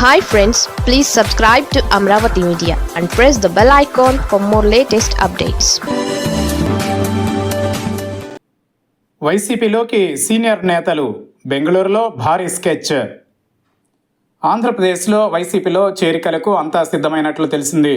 Hi friends please subscribe to Amaravati media and press the bell icon for more latest updates వైసీపీలోకి senior నేతలు బెంగళూరులో భారీ sketch. ఆంధ్రప్రదేశ్లో వైసీపీలో చేరికలకు అంతా సిద్ధమైనట్లు తెలిసింది.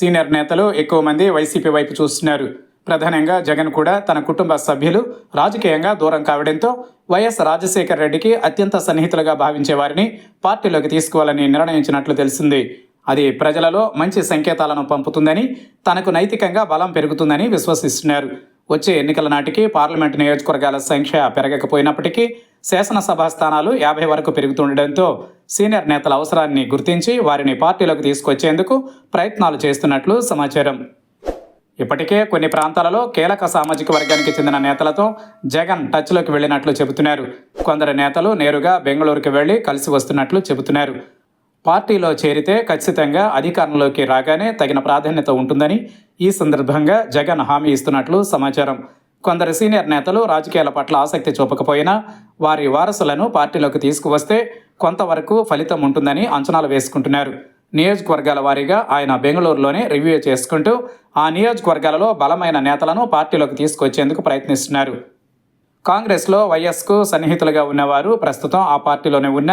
సీనియర్ నేతలు ఎక్కువ మంది వైసీపీ వైపు చూస్తున్నారు. ప్రధానంగా జగన్ కూడా తన కుటుంబ సభ్యులు రాజకీయంగా దూరం కావడంతో వైఎస్ రాజశేఖర రెడ్డికి అత్యంత సన్నిహితులుగా భావించే వారిని పార్టీలోకి తీసుకోవాలని నిర్ణయించినట్లు తెలిసింది. అది ప్రజలలో మంచి సంకేతాలను పంపుతుందని తనకు నైతికంగా బలం పెరుగుతుందని విశ్వసిస్తున్నారు. వచ్చే ఎన్నికల నాటికి పార్లమెంటు నియోజకవర్గాల సంఖ్య పెరగకపోయినప్పటికీ శాసనసభ స్థానాలు యాభై వరకు పెరుగుతుండటంతో సీనియర్ నేతల అవసరాన్ని గుర్తించి వారిని పార్టీలోకి తీసుకొచ్చేందుకు ప్రయత్నాలు చేస్తున్నట్లు సమాచారం. ఇప్పటికే కొన్ని ప్రాంతాలలో కీలక సామాజిక వర్గానికి చెందిన నేతలతో జగన్ టచ్లోకి వెళ్ళినట్లు చెబుతున్నారు. కొందరు నేతలు నేరుగా బెంగళూరుకు వెళ్ళి కలిసి వస్తున్నట్లు చెబుతున్నారు. పార్టీలో చేరితే ఖచ్చితంగా అధికారంలోకి రాగానే తగిన ప్రాధాన్యత ఉంటుందని ఈ సందర్భంగా జగన్ హామీ ఇస్తున్నట్లు సమాచారం. కొందరు సీనియర్ నేతలు రాజకీయాల పట్ల ఆసక్తి చూపకపోయినా వారి వారసులను పార్టీలోకి తీసుకువస్తే కొంతవరకు ఫలితం ఉంటుందని అంచనాలు వేసుకుంటున్నారు. నియోజకవర్గాల వారీగా ఆయన బెంగళూరులోనే రివ్యూ చేసుకుంటూ ఆ నియోజకవర్గాలలో బలమైన నేతలను పార్టీలోకి తీసుకొచ్చేందుకు ప్రయత్నిస్తున్నారు. కాంగ్రెస్లో వైఎస్కు సన్నిహితులుగా ఉన్నవారు ప్రస్తుతం ఆ పార్టీలోనే ఉన్న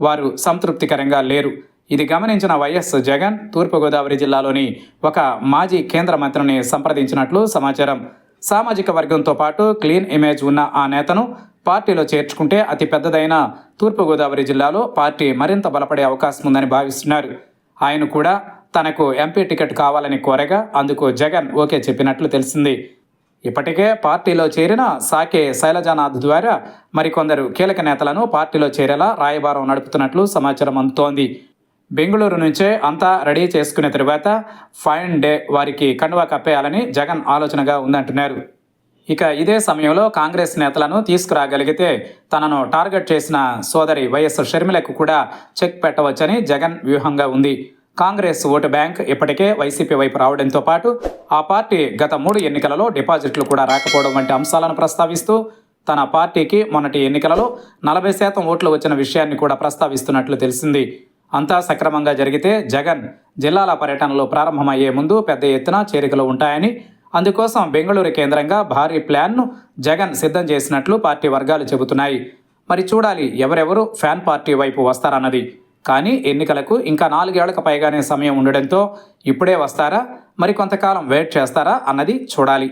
వారు సంతృప్తికరంగా లేరు. ఇది గమనించిన వైఎస్ జగన్ తూర్పుగోదావరి జిల్లాలోని ఒక మాజీ కేంద్ర మంత్రిని సంప్రదించినట్లు సమాచారం. సామాజిక వర్గంతో పాటు క్లీన్ ఇమేజ్ ఉన్న ఆ నేతను పార్టీలో చేర్చుకుంటే అతి పెద్దదైన తూర్పుగోదావరి జిల్లాలో పార్టీ మరింత బలపడే అవకాశం ఉందని భావిస్తున్నారు. ఆయన కూడా తనకు ఎంపీ టికెట్ కావాలని కోరగా అందుకు జగన్ ఓకే చెప్పినట్లు తెలిసింది. ఇప్పటికే పార్టీలో చేరిన సాకే శైలజానాథ్ ద్వారా మరికొందరు కీలక నేతలను పార్టీలో చేరేలా రాయబారం నడుపుతున్నట్లు సమాచారం అందుతోంది. బెంగళూరు నుంచే అంతా రెడీ చేసుకున్న తరువాత ఫైన్ డే వారికి కండువా కప్పేయాలని జగన్ ఆలోచనగా ఉందంటున్నారు. ఇక ఇదే సమయంలో కాంగ్రెస్ నేతలను తీసుకురాగలిగితే తనను టార్గెట్ చేసిన సోదరి వైఎస్ షర్మిలకు కూడా చెక్ పెట్టవచ్చని జగన్ వ్యూహంగా ఉంది. కాంగ్రెస్ ఓటు బ్యాంక్ ఇప్పటికే వైసీపీ వైపు రావడంతో పాటు ఆ పార్టీ గత మూడు ఎన్నికలలో డిపాజిట్లు కూడా రాకపోవడం వంటి అంశాలను ప్రస్తావిస్తూ తన పార్టీకి మొన్నటి ఎన్నికలలో నలభై శాతం ఓట్లు వచ్చిన విషయాన్ని కూడా ప్రస్తావిస్తున్నట్లు తెలిసింది. అంతా సక్రమంగా జరిగితే జగన్ జిల్లాల పర్యటనలో ప్రారంభమయ్యే ముందు పెద్ద ఎత్తున చేరికలు ఉంటాయని అందుకోసం బెంగళూరు కేంద్రంగా భారీ ప్లాన్ను జగన్ సిద్ధం చేసినట్లు పార్టీ వర్గాలు చెబుతున్నాయి. మరి చూడాలి ఎవరెవరు ఫ్యాన్ పార్టీ వైపు వస్తారన్నది. కానీ ఎన్నికలకు ఇంకా నాలుగేళ్ళకు పైగానే సమయం ఉండడంతో ఇప్పుడే వస్తారా? మరి కొంతకాలం వెయిట్ చేస్తారా? అన్నది చూడాలి.